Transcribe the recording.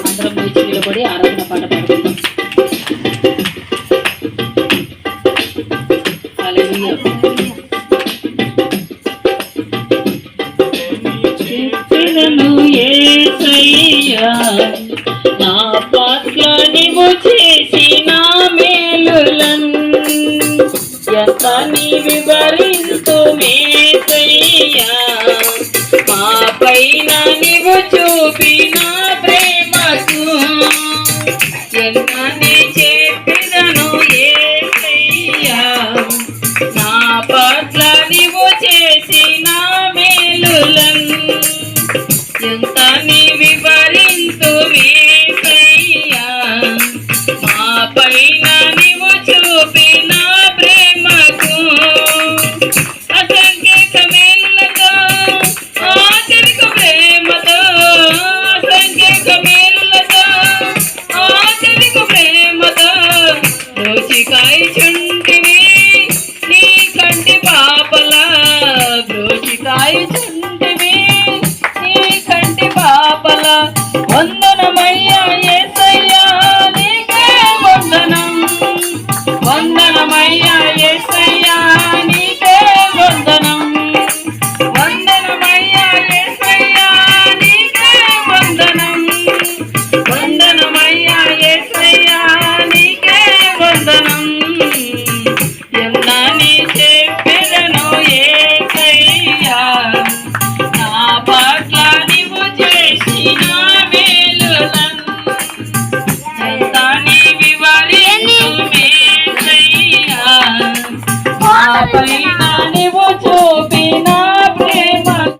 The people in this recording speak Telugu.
అందరం లేచి నిలబడి ఆరాధన పాట పాడుకుందాం హల్లెలూయా. చెప్పెదను నా పట్ల నీవు చేసిన మేలులను ఎంత నీ వివరించ నీవు చూపిన ప్రేమకు ఎన్నని చెప్పిదను ఏసయ్యా నా పట్ల నీవు చేసిన మేలులను ఎంత నీ వివ బ్రోచికాయుచుంటివి నీ కంటి పాపల బ్రోచికాయుచుంటివి నీ కంటి పాపల వందనమయ్యా ఏసయ్యా నీకే వందనం சந்தனம்